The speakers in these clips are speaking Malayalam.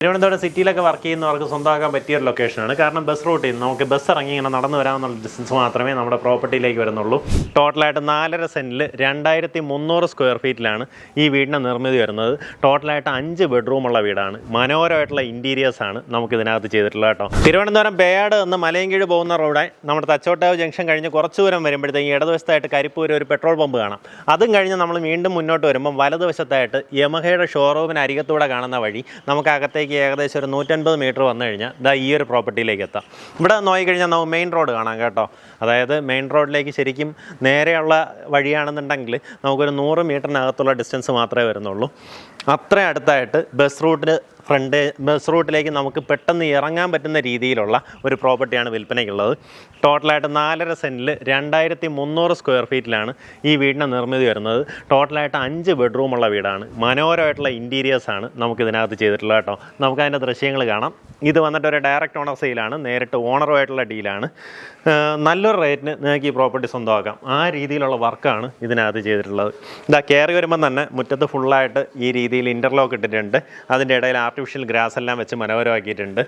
തിരുവനന്തപുരം സിറ്റിയിലൊക്കെ വർക്ക് ചെയ്യുന്നവർക്ക് സ്വന്തമാക്കാൻ പറ്റിയ ഒരു ലൊക്കേഷനാണ് കാരണം ബസ് റൂട്ടിൽ നിന്ന് നമുക്ക് ബസ് ഇറങ്ങി ഇങ്ങനെ നടന്നു വരാമെന്നുള്ള ഡിസ്റ്റൻസ് മാത്രമേ നമ്മുടെ പ്രോപ്പർട്ടിയിലേക്ക് വരുന്നുള്ളൂ. ടോട്ടലായിട്ട് നാലര സെന്റിൽ രണ്ടായിരത്തി മുന്നൂറ് സ്ക്വയർ ഫീറ്റിലാണ് ഈ വീടിന്റെ നിർമ്മിതി വരുന്നത്. ടോട്ടലായിട്ട് അഞ്ച് ബെഡ്റൂമുള്ള വീടാണ്. മനോഹരമായിട്ടുള്ള ആണ് നമുക്ക് ഇതിനകത്ത് ചെയ്തിട്ടുള്ളത് കേട്ടോ. തിരുവനന്തപുരം ബേയാട് നിന്ന് മലയൻകീഴ് പോകുന്ന റോഡ് നമ്മുടെ തച്ചോട്ടാവ് ജംഗ്ഷൻ കഴിഞ്ഞ് കുറച്ച് ദൂരം വരുമ്പോഴത്തേക്കും ഇടതുവശത്തായിട്ട് കരിപ്പൂർ ഒരു പെട്രോൾ പമ്പ് കാണാം. അതും കഴിഞ്ഞ് നമ്മൾ വീണ്ടും മുന്നോട്ട് വരുമ്പം വലതുവശത്തായിട്ട് യമഹയുടെ ഷോറൂമിന് അരികത്തൂടെ കാണുന്ന വഴി നമുക്ക് അകത്തേക്ക് ഏകദേശം ഒരു നൂറ്റൻപത് മീറ്റർ വന്നു കഴിഞ്ഞാൽ ഇതാ ഈ ഒരു പ്രോപ്പർട്ടിയിലേക്ക് എത്താം. ഇവിടെ നോക്കിക്കഴിഞ്ഞാൽ നമുക്ക് മെയിൻ റോഡ് കാണാം കേട്ടോ. അതായത് മെയിൻ റോഡിലേക്ക് ശരിക്കും നേരെയുള്ള വഴിയാണെന്നുണ്ടെങ്കിൽ നമുക്കൊരു നൂറ് മീറ്ററിനകത്തുള്ള ഡിസ്റ്റൻസ് മാത്രമേ വരുന്നുള്ളൂ. അത്രയും അടുത്തായിട്ട് ബസ് റൂട്ടിന് ഫ്രണ്ട് ബസ് റൂട്ടിലേക്ക് നമുക്ക് പെട്ടെന്ന് ഇറങ്ങാൻ പറ്റുന്ന രീതിയിലുള്ള ഒരു പ്രോപ്പർട്ടിയാണ് വിൽപ്പനയ്ക്കുള്ളത്. ടോട്ടലായിട്ട് നാലര സെന്റിൽ രണ്ടായിരത്തി മുന്നൂറ് സ്ക്വയർ ഫീറ്റിലാണ് ഈ വീടിന്റെ നിർമ്മിതി വരുന്നത്. ടോട്ടലായിട്ട് അഞ്ച് ബെഡ്റൂമുള്ള വീടാണ്. മനോഹരമായിട്ടുള്ള ഇന്റീരിയേഴ്സാണ് നമുക്ക് ഇതിനകത്ത് ചെയ്തിട്ടുള്ളത് കേട്ടോ. നമുക്ക് അതിന്റെ ദൃശ്യങ്ങൾ കാണാം. ഇത് വന്നിട്ട് ഒരു ഡയറക്റ്റ് ഓണർ സെയിലാണ് നേരിട്ട് ഓണറുമായിട്ടുള്ള ഡീലാണ് നല്ലൊരു റേറ്റിന് നിങ്ങൾക്ക് ഈ പ്രോപ്പർട്ടി സ്വന്തമാക്കാം. ആ രീതിയിലുള്ള വർക്കാണ് ഇതിനകത്ത് ചെയ്തിട്ടുള്ളത്. ഇതാ കയറി വരുമ്പം തന്നെ മുറ്റത്ത് ഫുള്ളായിട്ട് ഈ രീതിയിൽ ഇന്റർലോക്ക് ഇട്ടിട്ടുണ്ട്. അതിന്റെ ഇടയിൽ ആർട്ടിഫിഷ്യൽ ഗ്രാസ് എല്ലാം വെച്ച് മനോഹരമാക്കിയിട്ടുണ്ട്.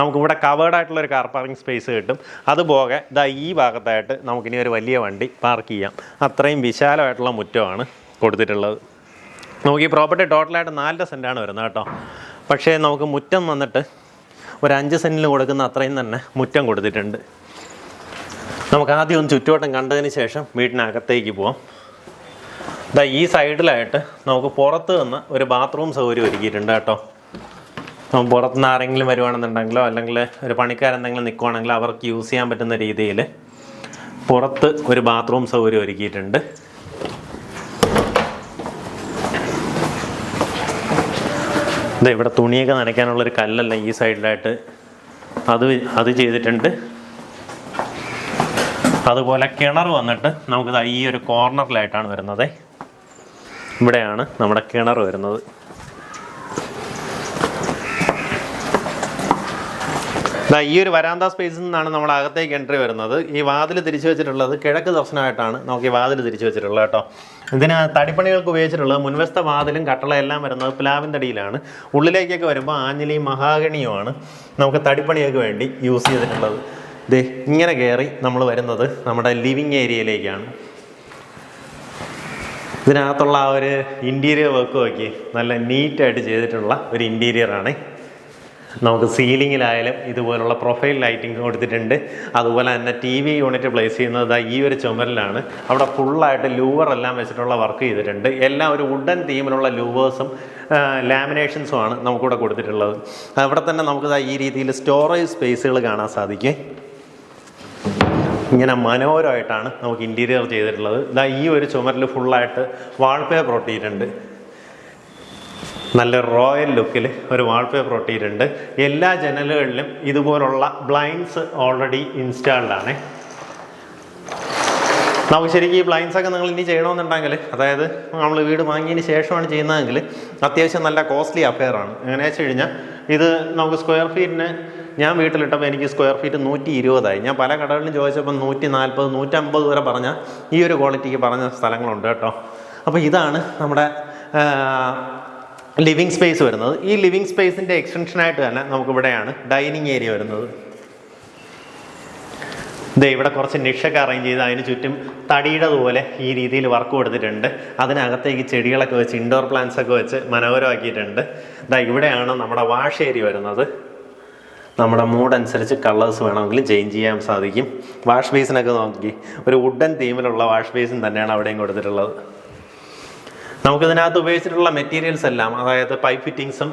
നമുക്കിവിടെ കവേർഡ് ആയിട്ടുള്ള ഒരു കാർ പാർക്കിംഗ് സ്പേസ് കിട്ടും. അതുപോകെ ഇതാ ഈ ഭാഗത്തായിട്ട് നമുക്കിനി ഒരു വലിയ വണ്ടി പാർക്ക് ചെയ്യാം. അത്രയും വിശാലമായിട്ടുള്ള മുറ്റമാണ് കൊടുത്തിട്ടുള്ളത്. നമുക്ക് ഈ പ്രോപ്പർട്ടി ടോട്ടലായിട്ട് നാലര സെന്റാണ് വരുന്നത് കേട്ടോ. പക്ഷേ നമുക്ക് മുറ്റം വന്നിട്ട് ഒരു അഞ്ച് സെന്റിൽ കൊടുക്കുന്ന അത്രയും തന്നെ മുറ്റം കൊടുത്തിട്ടുണ്ട്. നമുക്ക് ആദ്യം ഒന്ന് ചുറ്റുവട്ടം കണ്ടതിന് ശേഷം വീട്ടിനകത്തേക്ക് പോവാം. ദാ ഈ സൈഡിലായിട്ട് നമുക്ക് പുറത്ത് നിന്ന് ഒരു ബാത്റൂം സൗകര്യം ഒരുക്കിയിട്ടുണ്ട് കേട്ടോ. അപ്പം പുറത്തുനിന്ന് ആരെങ്കിലും വരുവാണെന്നുണ്ടെങ്കിലോ അല്ലെങ്കിൽ ഒരു പണിക്കാരെന്തെങ്കിലും നിൽക്കുവാണെങ്കിലോ അവർക്ക് യൂസ് ചെയ്യാൻ പറ്റുന്ന രീതിയിൽ പുറത്ത് ഒരു ബാത്റൂം സൗകര്യം ഒരുക്കിയിട്ടുണ്ട്. ദേ ഇവിടെ തുണിയൊക്കെ നനയ്ക്കാനുള്ളൊരു കല്ലല്ല ഈ സൈഡിലായിട്ട് അത് അത് ചെയ്തിട്ടുണ്ട്. അതുപോലെ കിണർ വന്നിട്ട് നമുക്ക് ദാ ഈ ഒരു കോർണറിലായിട്ടാണ് വരുന്നത്. ഇവിടെയാണ് നമ്മുടെ കിണർ വരുന്നത്. ദാ ഈ ഒരു വരാന്ത സ്പേസിൽ നിന്നാണ് നമ്മൾ അകത്തേക്ക് എൻട്രി വരുന്നത്. ഈ വാതിൽ തിരിച്ചു വെച്ചിട്ടുള്ളത് കിഴക്ക് ദർശനമായിട്ടാണ് നമുക്ക് ഈ വാതിൽ തിരിച്ചു വെച്ചിട്ടുള്ളത് കേട്ടോ. ഇതിന് തടിപ്പണികൾക്ക് ഉപയോഗിച്ചിട്ടുള്ളത് മുൻവസ്ത വാതിലും കട്ടളയെല്ലാം വരുന്നത് പ്ലാവിന്റെ അടിയിലാണ്. ഉള്ളിലേക്കൊക്കെ വരുമ്പോൾ ആഞ്ഞിലിയും മഹാഗണിയുമാണ് നമുക്ക് തടിപ്പണികൾക്ക് വേണ്ടി യൂസ് ചെയ്തിട്ടുള്ളത്. ദേ ഇങ്ങനെ കയറി നമ്മൾ വരുന്നത് നമ്മുടെ ലിവിങ് ഏരിയയിലേക്കാണ്. ഇതിനകത്തുള്ള ആ ഒരു ഇന്റീരിയർ വർക്ക് നോക്കി നല്ല നീറ്റായിട്ട് ചെയ്തിട്ടുള്ള ഒരു ഇന്റീരിയറാണ് നമുക്ക് സീലിങ്ങിലായാലും ഇതുപോലുള്ള പ്രൊഫൈൽ ലൈറ്റിംഗ് കൊടുത്തിട്ടുണ്ട്. അതുപോലെ തന്നെ ടി വി യൂണിറ്റ് പ്ലേസ് ചെയ്യുന്നത് ഈ ഒരു ചുമരിലാണ്. അവിടെ ഫുള്ളായിട്ട് ലൂവർ എല്ലാം വെച്ചിട്ടുള്ള വർക്ക് ചെയ്തിട്ടുണ്ട്. എല്ലാം ഒരു വുഡൻ തീമിലുള്ള ലൂവേഴ്സും ലാമിനേഷൻസും ആണ് നമുക്കിവിടെ കൊടുത്തിട്ടുള്ളത്. അവിടെ തന്നെ നമുക്ക് ഈ രീതിയിൽ സ്റ്റോറേജ് സ്പേസുകൾ കാണാൻ സാധിക്കും. ഇങ്ങനെ മനോഹരമായിട്ടാണ് നമുക്ക് ഇന്റീരിയർ ചെയ്തിട്ടുള്ളത്. ഇതാ ഈ ഒരു ചുമരിൽ ഫുള്ളായിട്ട് വാൾപേപ്പർ ഒട്ടിയിട്ടുണ്ട്. നല്ല റോയൽ ലുക്കിൽ ഒരു വാൾപേപ്പർ ഒട്ടിയിട്ടുണ്ട്. എല്ലാ ജനലുകളിലും ഇതുപോലുള്ള ബ്ലൈൻഡ്സ് ഓൾറെഡി ഇൻസ്റ്റാൾഡ് ആണ്. നമുക്ക് ശരിക്കും ഈ ബ്ലൈൻഡ്സ് ഒക്കെ നിങ്ങൾ ഇനി ചെയ്യണമെന്നുണ്ടെങ്കിൽ അതായത് നമ്മൾ വീട് വാങ്ങിയതിന് ശേഷമാണ് ചെയ്യുന്നതെങ്കിൽ അത്യാവശ്യം നല്ല കോസ്റ്റ്ലി അഫെയർ ആണ്. എങ്ങനെയാ വെച്ച് കഴിഞ്ഞാൽ ഇത് നമുക്ക് സ്ക്വയർ ഫീറ്റിന് ഞാൻ വീട്ടിലിട്ടപ്പോൾ എനിക്ക് സ്ക്വയർ ഫീറ്റ് നൂറ്റി ഇരുപതായി ഞാൻ പല കടകളിലും ചോദിച്ചപ്പോൾ നൂറ്റി നാൽപ്പത് നൂറ്റമ്പത് വരെ പറഞ്ഞ ഈ ഒരു ക്വാളിറ്റിക്ക് പറഞ്ഞ സ്ഥലങ്ങളുണ്ട് കേട്ടോ. അപ്പോൾ ഇതാണ് നമ്മുടെ ലിവിങ് സ്പേസ് വരുന്നത്. ഈ ലിവിങ് സ്പേസിന്റെ എക്സ്റ്റൻഷനായിട്ട് തന്നെ നമുക്കിവിടെയാണ് ഡൈനിങ് ഏരിയ വരുന്നത്. ദേ ഇവിടെ കുറച്ച് നിഷൊക്കെ അറേഞ്ച് ചെയ്ത് അതിന് ചുറ്റും തടിയുടെ പോലെ ഈ രീതിയിൽ വർക്ക് കൊടുത്തിട്ടുണ്ട്. അതിനകത്തേക്ക് ചെടികളൊക്കെ വെച്ച് ഇൻഡോർ പ്ലാന്റ്സ് ഒക്കെ വെച്ച് മനോഹരമാക്കിയിട്ടുണ്ട്. ദാ ഇവിടെയാണ് നമ്മുടെ വാഷ് ഏരിയ വരുന്നത്. നമ്മുടെ മൂഡ് അനുസരിച്ച് കളേഴ്സ് വേണമെങ്കിൽ ചേഞ്ച് ചെയ്യാൻ സാധിക്കും. വാഷ് ബേസിനൊക്കെ നോക്കി. ഒരു വുഡൻ തീമിലുള്ള വാഷ് ബേസിൻ തന്നെയാണ് അവിടെയും കൊടുത്തിട്ടുള്ളത്. നമുക്കിതിനകത്ത് ഉപയോഗിച്ചിട്ടുള്ള മെറ്റീരിയൽസ് എല്ലാം അതായത് പൈപ്പ് ഫിറ്റിങ്സും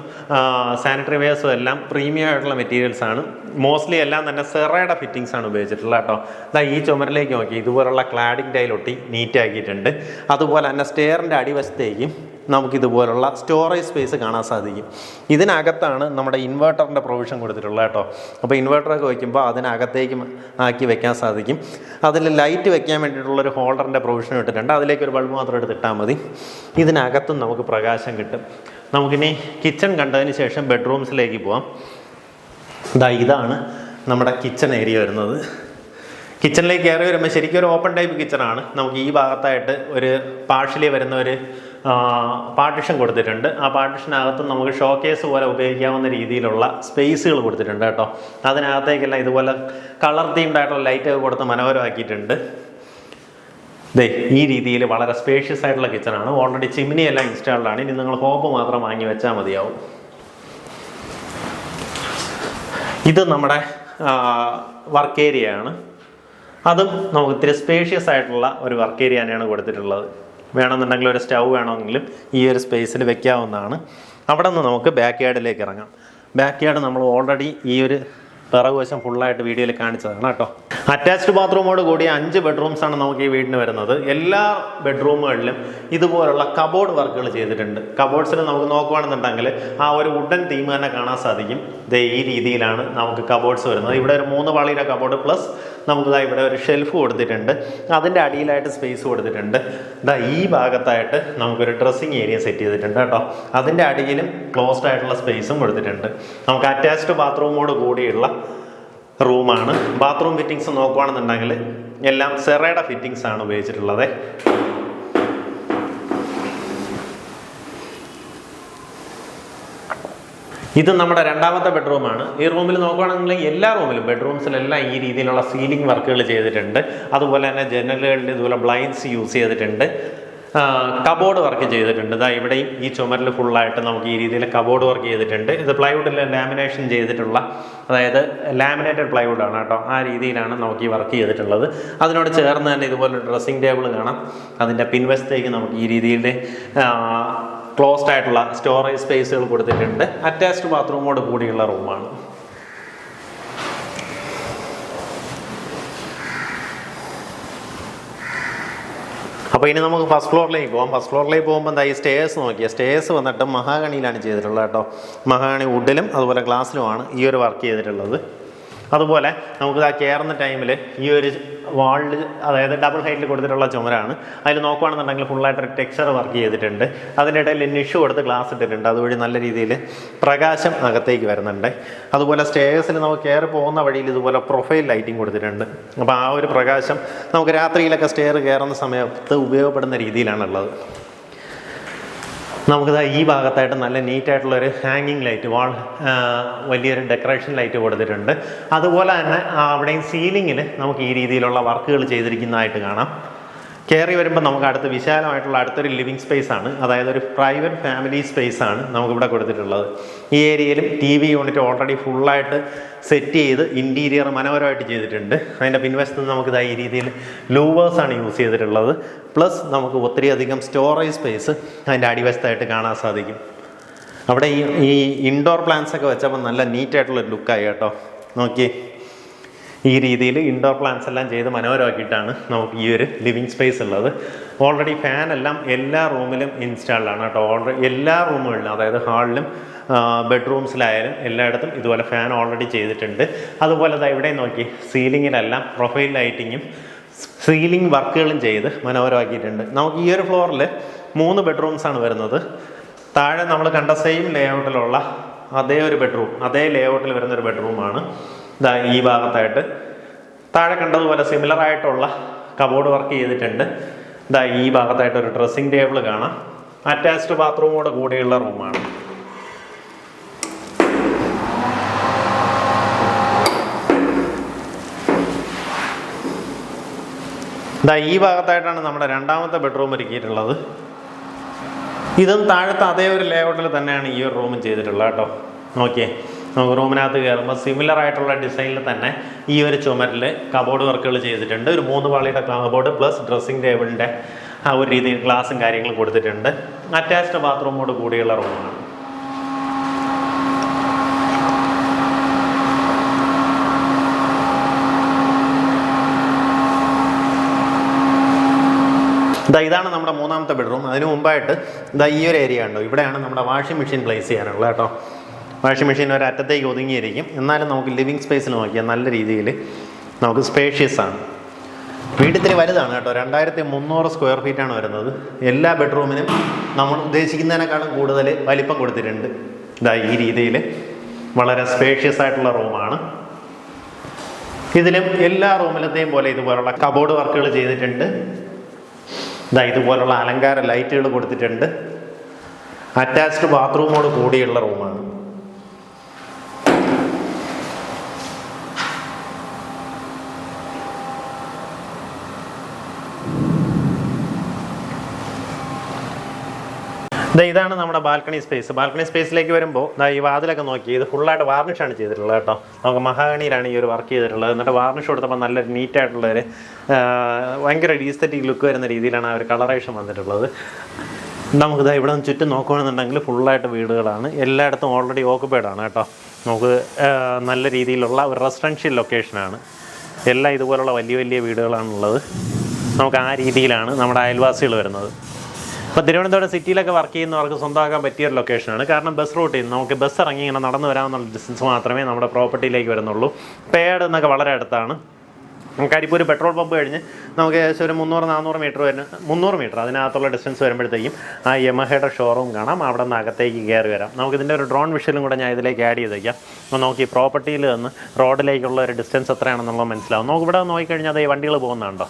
സാനിറ്ററി വെയർസും എല്ലാം പ്രീമിയം ആയിട്ടുള്ള മെറ്റീരിയൽസ് ആണ്. മോസ്റ്റ്ലി എല്ലാം തന്നെ സെറയുടെ ഫിറ്റിങ്സ് ആണ് ഉപയോഗിച്ചിട്ടുള്ളത് കേട്ടോ. അതായത് ഈ ചുമരിലേക്ക് നോക്കി. ഇതുപോലുള്ള ക്ലാഡിംഗ് ടൈലൊട്ടി നീറ്റാക്കിയിട്ടുണ്ട് അതുപോലെ തന്നെ സ്റ്റെയറിന്റെ അടിവശത്തേക്കും നമുക്കിതുപോലുള്ള സ്റ്റോറേജ് സ്പേസ് കാണാൻ സാധിക്കും. ഇതിനകത്താണ് നമ്മുടെ ഇൻവേർട്ടറിന്റെ പ്രൊവിഷൻ കൊടുത്തിട്ടുള്ളത് കേട്ടോ. അപ്പോൾ ഇൻവേർട്ടറൊക്കെ വയ്ക്കുമ്പോൾ അതിനകത്തേക്ക് ആക്കി വെക്കാൻ സാധിക്കും. അതിൽ ലൈറ്റ് വെക്കാൻ വേണ്ടിയിട്ടുള്ളൊരു ഹോൾഡറിന്റെ പ്രൊവിഷൻ ഇട്ടിട്ടുണ്ട്. അതിലേക്ക് ഒരു ബൾബ് മാത്രം എടുത്തിട്ടാൽ മതി. ഇതിനകത്തും നമുക്ക് പ്രകാശം കിട്ടും. നമുക്കിനി കിച്ചൺ കണ്ടതിന് ശേഷം ബെഡ്റൂംസിലേക്ക് പോവാം. ഇതാ ഇതാണ് നമ്മുടെ കിച്ചൺ ഏരിയ വരുന്നത്. കിച്ചണിലേക്ക് കയറി വരുമ്പോൾ ശരിക്കും ഒരു ഓപ്പൺ ടൈപ്പ് കിച്ചണാണ് നമുക്ക് ഈ ഭാഗത്തായിട്ട് ഒരു പാർഷ്യലി വരുന്ന ഒരു പാർട്ടിഷൻ കൊടുത്തിട്ടുണ്ട്. ആ പാർട്ടിഷനകത്ത് നമുക്ക് ഷോ കേസ് പോലെ ഉപയോഗിക്കാവുന്ന രീതിയിലുള്ള സ്പേസുകൾ കൊടുത്തിട്ടുണ്ട് കേട്ടോ. അതിനകത്തേക്കെല്ലാം ഇതുപോലെ കളർ തീംഡ് ആയിട്ടുള്ള ലൈറ്റൊക്കെ കൊടുത്ത് മനോഹരമാക്കിയിട്ടുണ്ട്. ദേ ഈ രീതിയിൽ വളരെ സ്പേഷ്യസ് ആയിട്ടുള്ള കിച്ചണാണ് ഓൾറെഡി ചിമ്മിനി എല്ലാം ഇൻസ്റ്റാൾഡ് ആണ്. ഇനി നിങ്ങൾ ഹോബ് മാത്രം വാങ്ങി വെച്ചാൽ മതിയാവും. ഇത് നമ്മുടെ വർക്ക് ഏരിയ ആണ്. അതും നമുക്ക് ഇത്തിരി സ്പേഷ്യസ് ആയിട്ടുള്ള ഒരു വർക്ക് ഏരിയ തന്നെയാണ് കൊടുത്തിട്ടുള്ളത്. വേണമെന്നുണ്ടെങ്കിൽ ഒരു സ്റ്റൗ വേണമെങ്കിലും ഈ ഒരു സ്പേസിൽ വെക്കാവുന്നതാണ്. അവിടെ നിന്ന് നമുക്ക് ബാക്ക് യാർഡിലേക്ക് ഇറങ്ങാം. ബാക്ക് യാർഡ് നമ്മൾ ഓൾറെഡി ഈ ഒരു പിറകു വശം ഫുള്ളായിട്ട് വീഡിയോയിൽ കാണിച്ചതാണ് കേട്ടോ. അറ്റാച്ച്ഡ് ബാത്റൂമോട് കൂടിയ അഞ്ച് ബെഡ്റൂംസാണ് നമുക്ക് ഈ വീടിന് വരുന്നത്. എല്ലാ ബെഡ്റൂമുകളിലും ഇതുപോലുള്ള കബോർഡ് വർക്കുകൾ ചെയ്തിട്ടുണ്ട്. കബോർഡ്സിൽ നമുക്ക് നോക്കുകയാണെന്നുണ്ടെങ്കിൽ ആ ഒരു വുഡൻ തീം തന്നെ കാണാൻ സാധിക്കും. ദേ ഈ രീതിയിലാണ് നമുക്ക് കബോർഡ്സ് വരുന്നത്. ഇവിടെ ഒരു മൂന്ന് പാളിയുടെ കബോർഡ് പ്ലസ് നമുക്ക് ദാ ഇവിടെ ഒരു ഷെൽഫ് കൊടുത്തിട്ടുണ്ട്. അതിന്റെ അടിയിലായിട്ട് സ്പേസ് കൊടുത്തിട്ടുണ്ട്. ദാ ഈ ഭാഗത്തായിട്ട് നമുക്കൊരു ഡ്രസ്സിങ് ഏരിയ സെറ്റ് ചെയ്തിട്ടുണ്ട് കേട്ടോ. അതിന്റെ അടിയിലും ക്ലോസ്ഡ് ആയിട്ടുള്ള സ്പേസും കൊടുത്തിട്ടുണ്ട്. നമുക്ക് അറ്റാച്ച്ഡ് ബാത്റൂമോട് കൂടിയുള്ള റൂമാണ് ബാത്റൂം ഫിറ്റിങ്സ് നോക്കുകയാണെന്നുണ്ടെങ്കിൽ എല്ലാം സെറയുടെ ഫിറ്റിങ്സ് ആണ് ഉപയോഗിച്ചിട്ടുള്ളത്. ഇത് നമ്മുടെ രണ്ടാമത്തെ ബെഡ്റൂമാണ്. ഈ റൂമിൽ നോക്കുകയാണെന്നുണ്ടെങ്കിൽ എല്ലാ റൂമിലും ബെഡ്റൂംസിലെല്ലാം ഈ രീതിയിലുള്ള സീലിംഗ് വർക്കുകൾ ചെയ്തിട്ടുണ്ട്. അതുപോലെ തന്നെ ജനലുകളിൽ ഇതുപോലെ ബ്ലൈൻഡ്സ് യൂസ് ചെയ്തിട്ടുണ്ട്. കബോർഡ് വർക്ക് ചെയ്തിട്ടുണ്ട്. ഇതാ ഇവിടെയും ഈ ചുമരിൽ ഫുള്ളായിട്ട് നമുക്ക് ഈ രീതിയിൽ കബോർഡ് വർക്ക് ചെയ്തിട്ടുണ്ട്. ഇത് പ്ലൈവുഡിൽ ലാമിനേഷൻ ചെയ്തിട്ടുള്ള അതായത് ലാമിനേറ്റഡ് പ്ലൈവുഡ് ആണ് കേട്ടോ. ആ രീതിയിലാണ് നമുക്ക് ഈ വർക്ക് ചെയ്തിട്ടുള്ളത്. അതിനോട് ചേർന്ന് തന്നെ ഇതുപോലെ ഡ്രസ്സിംഗ് ടേബിൾ കാണാം. അതിന്റെ പിൻവശത്തേക്ക് നമുക്ക് ഈ രീതിയിൽ ക്ലോസ്ഡ് ആയിട്ടുള്ള സ്റ്റോറേജ് സ്പേസുകൾ കൊടുത്തിട്ടുണ്ട്. അറ്റാച്ച്ഡ് ബാത്റൂമോട് കൂടിയുള്ള റൂമാണ് അപ്പോൾ ഇനി നമുക്ക് ഫസ്റ്റ് ഫ്ലോറിലേക്ക് പോകാം ഫസ്റ്റ് ഫ്ലോറിലേക്ക് പോകുമ്പോൾ എന്താ ഈ സ്റ്റേഴ്സ് നോക്കിയാൽ സ്റ്റേഴ്സ് വന്നിട്ട് മഹാഗണിയിലാണ് ചെയ്തിട്ടുള്ളത് കേട്ടോ. മഹാഗണി വുഡിലും അതുപോലെ ഗ്ലാസ്സിലുമാണ് ഈ ഒരു വർക്ക് ചെയ്തിട്ടുള്ളത്. അതുപോലെ നമുക്ക് ആ ചേർന്ന ടൈമിൽ ഈ ഒരു വാളിൽ അതായത് ഡബിൾ ഹൈറ്റിൽ കൊടുത്തിട്ടുള്ള ചുമരാണ്. അതിൽ നോക്കുകയാണെന്നുണ്ടെങ്കിൽ ഫുള്ളായിട്ട് ടെക്സ്ചർ വർക്ക് ചെയ്തിട്ടുണ്ട്. അതിന്റെ ഇടയിൽ നിഷു കൊടുത്ത് ഗ്ലാസ് ഇട്ടിട്ടുണ്ട്. അതുവഴി നല്ല രീതിയിൽ പ്രകാശം അകത്തേക്ക് വരുന്നുണ്ട്. അതുപോലെ സ്റ്റേഴ്സിൽ നമുക്ക് കയറി പോകുന്ന വഴിയിൽ ഇതുപോലെ പ്രൊഫൈൽ ലൈറ്റിംഗ് കൊടുത്തിട്ടുണ്ട്. അപ്പോൾ ആ ഒരു പ്രകാശം നമുക്ക് രാത്രിയിലൊക്കെ സ്റ്റെയർ കയറുന്ന സമയത്ത് ഉപയോഗപ്പെടുന്ന രീതിയിലാണുള്ളത്. നമുക്കിത് ഈ ഭാഗത്തായിട്ട് നല്ല നീറ്റായിട്ടുള്ള ഒരു ഹാങ്ങിങ് ലൈറ്റ് വാൾ വലിയൊരു ഡെക്കറേഷൻ ലൈറ്റ് കൊടുത്തിട്ടുണ്ട്. അതുപോലെ തന്നെ അവിടെയും സീലിങ്ങിൽ നമുക്ക് ഈ രീതിയിലുള്ള വർക്കുകൾ ചെയ്തിരിക്കുന്നതായിട്ട് കാണാം. കയറി വരുമ്പോൾ നമുക്ക് അടുത്ത് വിശാലമായിട്ടുള്ള അടുത്തൊരു ലിവിങ് സ്പേസ് ആണ്. അതായത് ഒരു പ്രൈവറ്റ് ഫാമിലി സ്പേസ് ആണ് നമുക്കിവിടെ കൊടുത്തിട്ടുള്ളത്. ഈ ഏരിയയിലും ടി വി യൂണിറ്റ് ഓൾറെഡി ഫുള്ളായിട്ട് സെറ്റ് ചെയ്ത് ഇന്റീരിയർ മനോഹരമായിട്ട് ചെയ്തിട്ടുണ്ട്. അതിന്റെ പിൻവശത്ത് നിന്ന് നമുക്ക് ഈ രീതിയിൽ ലൂവേഴ്സ് ആണ് യൂസ് ചെയ്തിട്ടുള്ളത്. പ്ലസ് നമുക്ക് ഒത്തിരി അധികം സ്റ്റോറേജ് സ്പേസ് അതിന്റെ അടിവശത്തായിട്ട് കാണാൻ സാധിക്കും. അവിടെ ഈ ഈ ഇൻഡോർ പ്ലാന്റ്സ് ഒക്കെ വെച്ചപ്പോൾ നല്ല നീറ്റായിട്ടുള്ള ലുക്കായി കേട്ടോ. നോക്കിയേ. ഈ രീതിയിൽ ഇൻഡോർ പ്ലാന്റ്സ് എല്ലാം ചെയ്ത് മനോഹരമാക്കിയിട്ടാണ് നമുക്ക് ഈ ഒരു ലിവിങ് സ്പേസ് ഉള്ളത്. ഓൾറെഡി ഫാൻ എല്ലാം എല്ലാ റൂമിലും ഇൻസ്റ്റാൾഡാണ് കേട്ടോ. ഓൾറെഡി എല്ലാ റൂമുകളിലും അതായത് ഹാളിലും ബെഡ്റൂംസിലായാലും എല്ലായിടത്തും ഇതുപോലെ ഫാൻ ഓൾറെഡി ചെയ്തിട്ടുണ്ട്. അതുപോലെ ദാ ഇവിടെ നോക്കി സീലിങ്ങിലെല്ലാം പ്രൊഫൈൽ ലൈറ്റിങ്ങും സീലിംഗ് വർക്കുകളും ചെയ്ത് മനോഹരമാക്കിയിട്ടുണ്ട്. നമുക്ക് ഈ ഒരു ഫ്ലോറിൽ മൂന്ന് ബെഡ്റൂംസാണ് വരുന്നത്. താഴെ നമ്മൾ കണ്ട സെയിം ലേഔട്ടിലുള്ള അതേ ഒരു ബെഡ്റൂം അതേ ലേഔട്ടിൽ വരുന്ന ഒരു ബെഡ്റൂമാണ് ഇതാ ഈ ഭാഗത്തായിട്ട്. താഴെ കണ്ടതുപോലെ സിമിലർ ആയിട്ടുള്ള കബോർഡ് വർക്ക് ചെയ്തിട്ടുണ്ട്. ഇതാ ഈ ഭാഗത്തായിട്ട് ഒരു ഡ്രസ്സിംഗ് ടേബിൾ കാണാം. അറ്റാച്ച്ഡ് ബാത്റൂമോട് കൂടിയുള്ള റൂമാണ് ഇതാ ഈ ഭാഗത്തായിട്ടാണ് നമ്മുടെ രണ്ടാമത്തെ ബെഡ്റൂം ഒരുക്കിയിട്ടുള്ളത്. ഇതും താഴത്തെ അതേ ഒരു ലേഔട്ടിൽ തന്നെയാണ് ഈ ഒരു റൂമും ചെയ്തിട്ടുള്ളത് കേട്ടോ. നോക്കിയേ. നമുക്ക് റൂമിനകത്ത് കയറുമ്പോൾ സിമിലർ ആയിട്ടുള്ള ഡിസൈനിൽ തന്നെ ഈ ഒരു ചുമരിൽ കബോർഡ് വർക്കുകൾ ചെയ്തിട്ടുണ്ട്. ഒരു മൂന്ന് പാളിയുടെ കബോർഡ് പ്ലസ് ഡ്രസ്സിംഗ് ടേബിളിന്റെ ആ ഒരു രീതിയിൽ ഗ്ലാസും കാര്യങ്ങളും കൊടുത്തിട്ടുണ്ട്. അറ്റാച്ച്ഡ് ബാത്റൂമോട് കൂടിയുള്ള റൂമാണ് ഇതാ ഇതാണ് നമ്മുടെ മൂന്നാമത്തെ ബെഡ്റൂം അതിന് മുമ്പായിട്ട് ഇതാ ഈ ഒരു ഏരിയ ഉണ്ടോ? ഇവിടെയാണ് നമ്മുടെ വാഷിംഗ് മെഷീൻ പ്ലേസ് ചെയ്യാനുള്ളത് കേട്ടോ. വാഷിംഗ് മെഷീൻ ഒരറ്റത്തേക്ക് ഒതുങ്ങിയിരിക്കും. എന്നാലും നമുക്ക് ലിവിങ് സ്പേസിൽ നോക്കിയാൽ നല്ല രീതിയിൽ നമുക്ക് സ്പേഷ്യസ് ആണ്. വീടിത്തിരി വലുതാണ് കേട്ടോ. രണ്ടായിരത്തി മുന്നൂറ് സ്ക്വയർ ഫീറ്റാണ് വരുന്നത്. എല്ലാ ബെഡ്റൂമിനും നമ്മൾ ഉദ്ദേശിക്കുന്നതിനേക്കാളും കൂടുതൽ വലിപ്പം കൊടുത്തിട്ടുണ്ട്. ഇതാ ഈ രീതിയിൽ വളരെ സ്പേഷ്യസ് ആയിട്ടുള്ള റൂമാണ് ഇതിലും എല്ലാ റൂമിലത്തെയും പോലെ ഇതുപോലുള്ള കബോർഡ് വർക്കുകൾ ചെയ്തിട്ടുണ്ട്. ഇതാ ഇതുപോലുള്ള അലങ്കാര ലൈറ്റുകൾ കൊടുത്തിട്ടുണ്ട്. അറ്റാച്ച്ഡ് ബാത്റൂമോട് കൂടിയുള്ള റൂമാണ് ദാ ഇതാണ് നമ്മുടെ ബാൽക്കണി സ്പേസ്. ബാൽക്കണി സ്പേസിലേക്ക് വരുമ്പോൾ ദാ ഈ വാതിലൊക്കെ നോക്കി ഇത് ഫുള്ളായിട്ട് വാർണിഷാണ് ചെയ്തിട്ടുള്ളത് കേട്ടോ. നമുക്ക് മഹാഗണിയിലാണ് ഈ ഒരു വർക്ക് ചെയ്തിട്ടുള്ളത്. എന്നിട്ട് വാർണിഷ് കൊടുത്തപ്പോൾ നല്ലൊരു നീറ്റായിട്ടുള്ളൊരു ഭയങ്കര ഡീസ്തറ്റിക് ലുക്ക് വരുന്ന രീതിയിലാണ് ആ ഒരു കളറേഷൻ വന്നിട്ടുള്ളത്. നമുക്കിതാ ഇവിടെ നിന്ന് ചുറ്റും നോക്കുകയാണെന്നുണ്ടെങ്കിൽ ഫുള്ളായിട്ട് വീടുകളാണ്. എല്ലായിടത്തും ഓൾറെഡി ഓക്കുപൈഡ് ആണ് കേട്ടോ. നമുക്ക് നല്ല രീതിയിലുള്ള ഒരു റെസിഡൻഷ്യൽ ലൊക്കേഷനാണ് എല്ലാം ഇതുപോലുള്ള വലിയ വലിയ വീടുകളാണുള്ളത്. നമുക്ക് ആ രീതിയിലാണ് നമ്മുടെ അയൽവാസികൾ വരുന്നത്. ഇപ്പോൾ തിരുവനന്തപുരം സിറ്റിയിലൊക്കെ വർക്ക് ചെയ്യുന്നവർക്ക് സ്വന്തമാക്കാൻ പറ്റിയ ഒരു ലൊക്കേഷനാണ് കാരണം ബസ് റൂട്ടിൽ നിന്ന് നമുക്ക് ബസ് ഇറങ്ങി ഇങ്ങനെ നടന്നു വരാമെന്നുള്ള ഡിസ്റ്റൻസ് മാത്രമേ നമ്മുടെ പ്രോപ്പർട്ടിയിലേക്ക് വരുന്നുള്ളൂ. പേട് എന്നൊക്കെ വളരെ അടുത്താണ്. കരിപ്പൂർ പെട്രോൾ പമ്പ് കഴിഞ്ഞ് നമുക്ക് ഏകദേശം ഒരു മുന്നൂറ് നാനൂറ് മീറ്റർ വരുന്ന മുന്നൂറ് മീറ്റർ അതിനകത്തുള്ള ഡിസ്റ്റൻസ് വരുമ്പോഴത്തേക്കും ആ യമഹയുടെ ഷോറൂം കാണാം. അവിടെ നിന്ന് അകത്തേക്ക് കയറി വരാം. നമുക്കിതിന്റെ ഒരു ഡ്രോൺ വിഷലും കൂടെ ഞാൻ ഇതിലേക്ക് ആഡ് ചെയ്ത് വയ്ക്കാം അപ്പോൾ നോക്കി പ്രോപ്പർട്ടിയിൽ നിന്ന് റോഡിലേക്കുള്ള ഒരു ഡിസ്റ്റൻസ് എത്രയാണെന്നുള്ളത് മനസ്സിലാവും. നമുക്ക് ഇവിടെ നോക്കിക്കഴിഞ്ഞാൽ അത് ഈ വണ്ടികൾ പോകുന്നുണ്ടോ?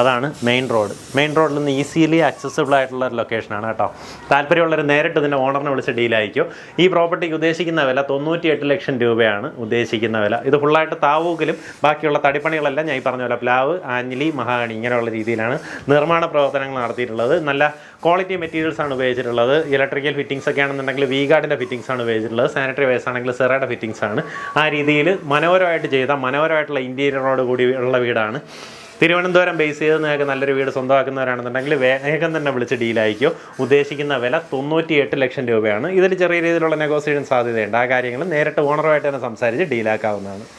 അതാണ് മെയിൻ റോഡ് മെയിൻ റോഡിൽ നിന്ന് ഈസിലി ആക്സസിബിൾ ആയിട്ടുള്ള ഒരു ലൊക്കേഷനാണ് കേട്ടോ. താല്പര്യമുള്ളവർ നേരിട്ട് ഇതിന്റെ ഓണറിനെ വിളിച്ച് ഡീലായിരിക്കും ഈ പ്രോപ്പർട്ടിക്ക് ഉദ്ദേശിക്കുന്ന വില തൊണ്ണൂറ്റി എട്ട് ലക്ഷം രൂപയാണ് ഉദ്ദേശിക്കുന്ന വില. ഇത് ഫുള്ളായിട്ട് താവൂക്കിലും ബാക്കിയുള്ള തടിപ്പണികളെല്ലാം ഞാൻ ഈ പറഞ്ഞ പോലെ പ്ലാവ് ആഞ്ഞിലി മഹാഗണി ഇങ്ങനെയുള്ള രീതിയിലാണ് നിർമ്മാണ പ്രവർത്തനങ്ങൾ നടത്തിയിട്ടുള്ളത്. നല്ല ക്വാളിറ്റി മെറ്റീരിയൽസ് ആണ് ഉപയോഗിച്ചിട്ടുള്ളത്. ഇലക്ട്രിക്കൽ ഫിറ്റിംഗ്സ് ഒക്കെ ആണെന്നുണ്ടെങ്കിൽ വി ഗാർഡിന്റെ ഫിറ്റിംഗ്സ് ആണ് ഉപയോഗിച്ചിട്ടുള്ളത്. സാനിറ്ററി വേസ് ആണെങ്കിൽ സെറയുടെ ഫിറ്റിംഗ്സ് ആണ്. ആ രീതിയിൽ മനോഹരമായിട്ട് ചെയ്ത മനോഹരമായിട്ടുള്ള ഇന്റീരിയറോട് കൂടി ഉള്ള വീടാണ്. തിരുവനന്തപുരം ബേസ് ചെയ്ത് നിങ്ങൾക്ക് നല്ലൊരു വീട് സ്വന്തമാക്കുന്നവരാണെന്നുണ്ടെങ്കിൽ വേഗം തന്നെ വിളിച്ച് ഡീലായിക്കോ ഉദ്ദേശിക്കുന്ന വില തൊണ്ണൂറ്റി എട്ട് ലക്ഷം രൂപയാണ്. ഇതിൽ ചെറിയ രീതിയിലുള്ള നെഗോസിയേഷൻ സാധ്യതയുണ്ട്. ആ കാര്യങ്ങൾ നേരിട്ട് ഓണറുമായിട്ട് തന്നെ സംസാരിച്ച് ഡീലാക്കാവുന്നതാണ്